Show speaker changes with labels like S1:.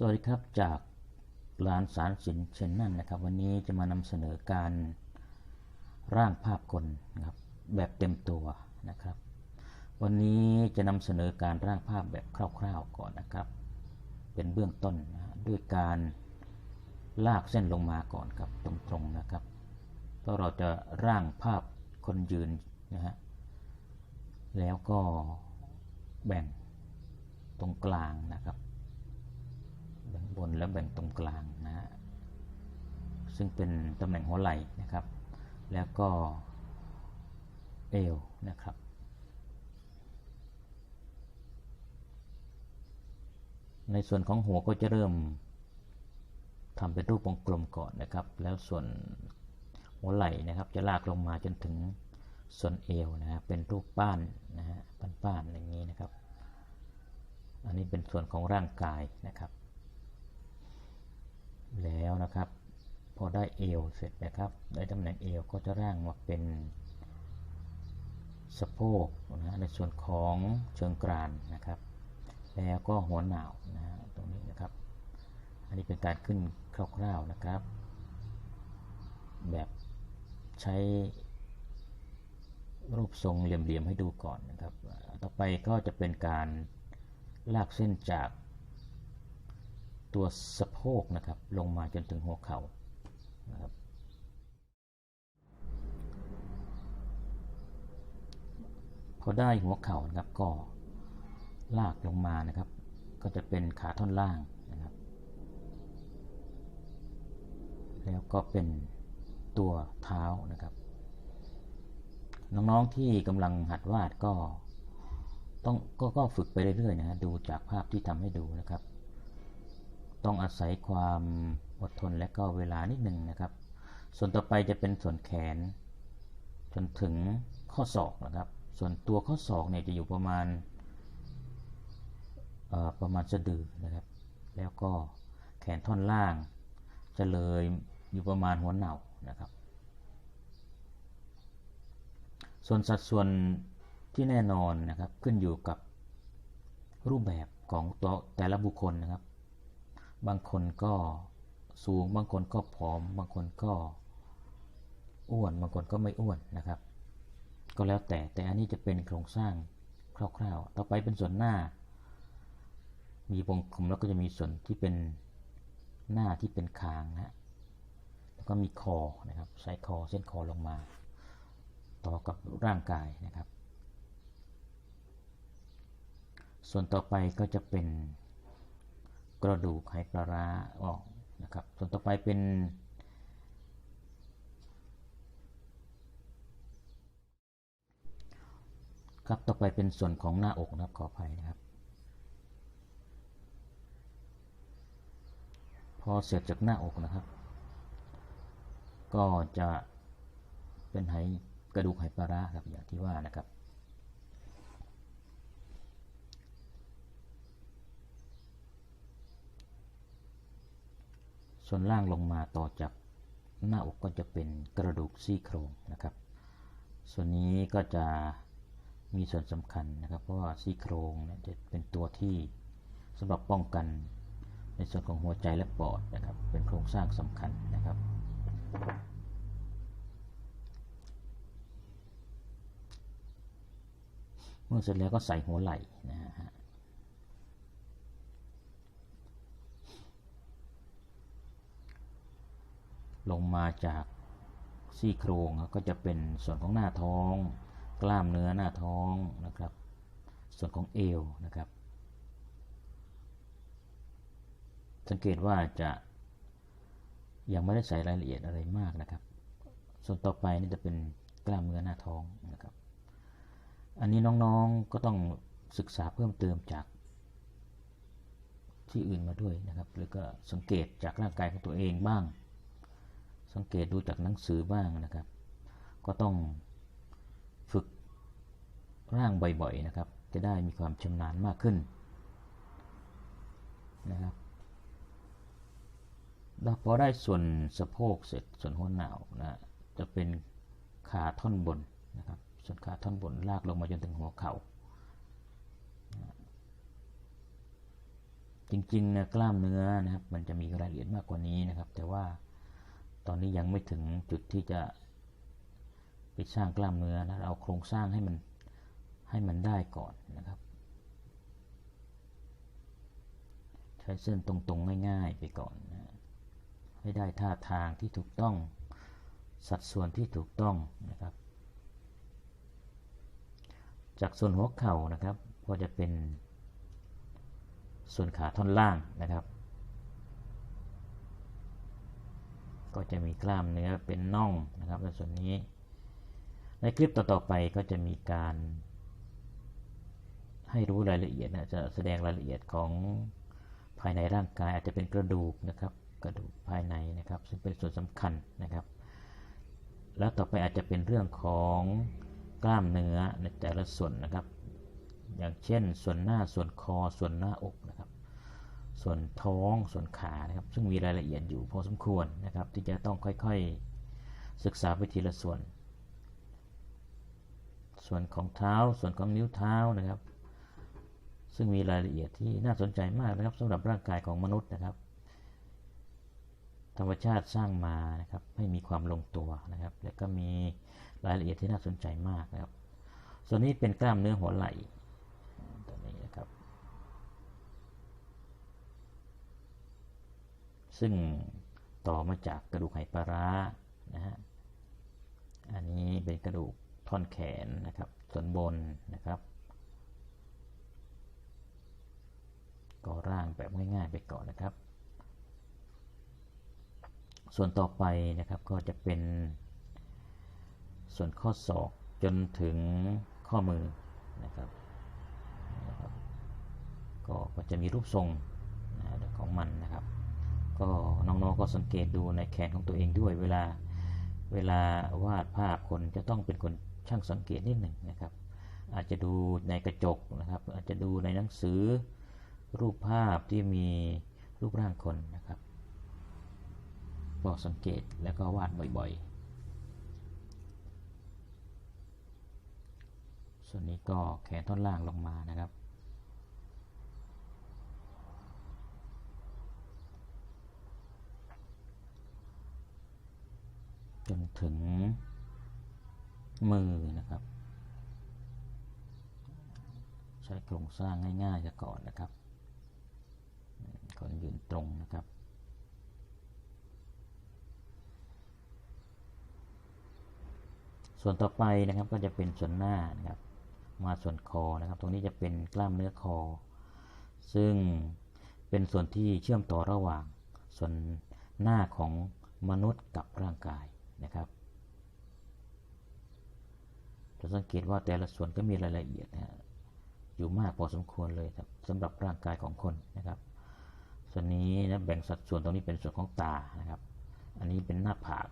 S1: สวัสดีครับจากร้านสารสินเชนนั่นนะครับ วันนี้จะมานำเสนอการร่างภาพคนนะครับแบบเต็มตัวนะครับ วันนี้จะนำเสนอการร่างภาพแบบคร่าวๆก่อนนะครับ เป็นเบื้องต้นนะด้วยการลากเส้นลงมาก่อนครับตรงๆนะครับเพราะเราจะร่างภาพคนยืนนะฮะแล้วก็แบ่งตรงกลางนะครับ บนแล้วแบ่งตรงกลางนะฮะซึ่งเป็นตำแหน่งหัวไหล่นะครับ แล้วก็เอวนะครับในส่วนของหัวก็จะเริ่มทำเป็นรูปวงกลมก่อนนะครับ แล้วส่วนหัวไหล่นะครับ จะลากลงมาจนถึงส่วนเอวนะฮะเป็นรูปป้านนะฮะป้านๆอย่างนี้นะครับ อันนี้เป็นส่วนของร่างกายนะครับ นะครับ พอได้เอวเสร็จนะครับ ได้ตำแหน่งเอวก็จะร่างมาเป็นสะโพกนะในส่วนของเชิงกรานนะครับ แล้วก็หัวหนาวนะตรงนี้นะครับ อันนี้เป็นการขึ้นคร่าวๆนะครับ แบบใช้รูปทรงเหลี่ยมๆให้ดูก่อนนะครับ ต่อไปก็จะเป็นการลากเส้นจาก ตัวสะโพกนะครับลงมาจนถึงหัวเข่านะครับพอได้หัวเข่านะครับก็ลากลงมานะครับ ก็จะเป็นขาท่อนล่างนะครับ แล้วก็เป็นตัวเท้านะครับ น้องๆที่กำลังหัดวาดก็ต้องก็ก็ฝึกไปเรื่อยๆนะฮะดูจากภาพที่ทำให้ดูนะครับ ต้องอาศัยความอดทนและก็เวลานิดหนึ่งนะครับ ส่วนต่อไปจะเป็นส่วนแขน จนถึงข้อศอกนะครับ ส่วนตัวข้อศอกเนี่ยจะอยู่ประมาณประมาณสะดือนะครับ แล้วก็แขนท่อนล่างจะเลยอยู่ประมาณหัวเหน่านะครับ ส่วนสัดส่วนที่แน่นอนนะครับขึ้นอยู่กับรูปแบบของตัวแต่ละบุคคลนะครับ บางคนก็สูง บางคนก็ผอม บางคนก็อ้วน บางคนก็ไม่อ้วนนะครับ ก็แล้วแต่ แต่อันนี้จะเป็นโครงสร้างคร่าวๆ ต่อไปเป็นส่วนหน้า มีวงกลมแล้วก็จะมีส่วนที่เป็นหน้าที่เป็นคางนะ แล้วก็มีคอนะครับใช้คอเส้นคอลงมา ต่อกับร่างกายนะครับ ส่วนต่อไปก็จะเป็น กระดูกไหปลาร้าออกนะครับ ส่วนต่อไปเป็น ครับต่อไปเป็นส่วนของหน้าอกนะครับขออภัยนะครับ พอเสร็จจากหน้าอกนะครับ ก็จะเป็นไหกระดูกไหปลาร้าครับอย่างที่ว่านะครับ ส่วนล่างลงมาต่อจากหน้าอกก็จะเป็นกระดูกซี่โครงนะครับ ส่วนนี้ก็จะมีส่วนสำคัญนะครับ เพราะว่าซี่โครงเนี่ยจะเป็นตัวที่สำหรับป้องกันในส่วนของหัวใจและปอดนะครับ เป็นโครงสร้างสำคัญนะครับ เมื่อเสร็จแล้วก็ใส่หัวไหล่นะฮะ ลงมาจากซี่โครงก็จะเป็นส่วนของหน้าท้อง กล้ามเนื้อหน้าท้องนะครับ ส่วนของเอวนะครับ สังเกตว่าจะยังไม่ได้ใส่รายละเอียดอะไรมากนะครับ ส่วนต่อไปนี่จะเป็นกล้ามเนื้อหน้าท้องนะครับ อันนี้น้องๆก็ต้องศึกษาเพิ่มเติมจากที่อื่นมาด้วยนะครับ หรือก็สังเกตจากร่างกายของตัวเองบ้าง สังเกตดูจากหนังสือบ้างนะครับ ก็ต้องฝึกร่างบ่อยๆนะครับ จะได้มีความชำนาญมากขึ้นนะครับพอได้ส่วนสะโพกเสร็จส่วนหัวหนาวนะจะเป็นขาท่อนบนนะครับส่วนขาท่อนบนลากลงมาจนถึงหัวเขา่าจริงๆนะกล้ามเนื้อนะครับ มันจะมีรายละเอียดมากกว่านี้นะครับ แต่ว่า ตอนนี้ยังไม่ถึงจุดที่จะไปสร้างกล้ามเนื้อนะเอาโครงสร้างให้มันให้มันได้ก่อนนะครับ ใช้เส้นตรงๆง่ายๆไปก่อนนะให้ได้ท่าทางที่ถูกต้องสัดส่วนที่ถูกต้องนะครับ จากส่วนหัวเข่านะครับ ก็จะเป็นส่วนขาท่อนล่างนะครับ ก็จะมีกล้ามเนื้อเป็นน่องนะครับในส่วนนี้ ในคลิปต่อๆไปก็จะมีการ ให้รู้รายละเอียดนะจะแสดงรายละเอียดของภายในร่างกายอาจจะเป็นกระดูกนะครับ กระดูกภายในนะครับ ซึ่งเป็นส่วนสำคัญนะครับ แล้วต่อไปอาจจะเป็นเรื่องของกล้ามเนื้อในแต่ละส่วนนะครับ อย่างเช่น ส่วนหน้าส่วนคอส่วนหน้าอกนะครับ ส่วนท้องส่วนขานะครับ ซึ่งมีรายละเอียดอยู่พอสมควรนะครับ ที่จะต้องค่อยๆ ศึกษาไปทีละส่วน ส่วนของเท้าส่วนของนิ้วเท้านะครับ ซึ่งมีรายละเอียดที่น่าสนใจมากนะครับสำหรับร่างกายของมนุษย์นะครับ ธรรมชาติสร้างมานะครับให้มีความลงตัวนะครับ และก็มีรายละเอียดที่น่าสนใจมากนะครับ ส่วนนี้เป็นกล้ามเนื้อหัวไหล่ตัวนี้นะครับ ซึ่งต่อมาจากกระดูกไหปลาร้านะฮะอันนี้เป็นกระดูกท่อนแขนนะครับส่วนบนนะครับก็ร่างแบบง่ายๆไปก่อนนะครับ ส่วนต่อไปนะครับก็จะเป็น ส่วนข้อศอกจนถึงข้อมือนะครับนะรบก็ก็จะมีรูปทรงนะของมันนะครับ ก็น้องๆก็สังเกตดูในแขนของตัวเองด้วยเวลาเวลาวาดภาพคนจะต้องเป็นคนช่างสังเกตนิดหนึ่งนะครับ อาจจะดูในกระจกนะครับ อาจจะดูในหนังสือรูปภาพที่มีรูปร่างคนนะครับก็สังเกตแล้วก็วาดบ่อยๆ ส่วนนี้ก็แขนท่อนล่างลงมานะครับ จน ถึงมือนะครับ ใช้โครงสร้างง่ายๆจะก่อนนะครับคนยืนตรงนะครับส่วนต่อไปนะครับก็จะเป็นส่วนหน้านะครับมาส่วนคอนะครับ ตรงนี้จะเป็นกล้ามเนื้อคอ ซึ่งเป็นส่วนที่เชื่อมต่อระหว่างส่วนหน้าของมนุษย์กับร่างกาย นะครับจะสังเกตว่าแต่ละส่วนก็มีรายละเอียดนะอยู่มากพอสมควรเลยครับสำหรับร่างกายของคนนะครับ ส่วนนี้นะแบ่งสัดส่วนตรงนี้เป็นส่วนของตานะครับ อันนี้เป็นหน้าผาก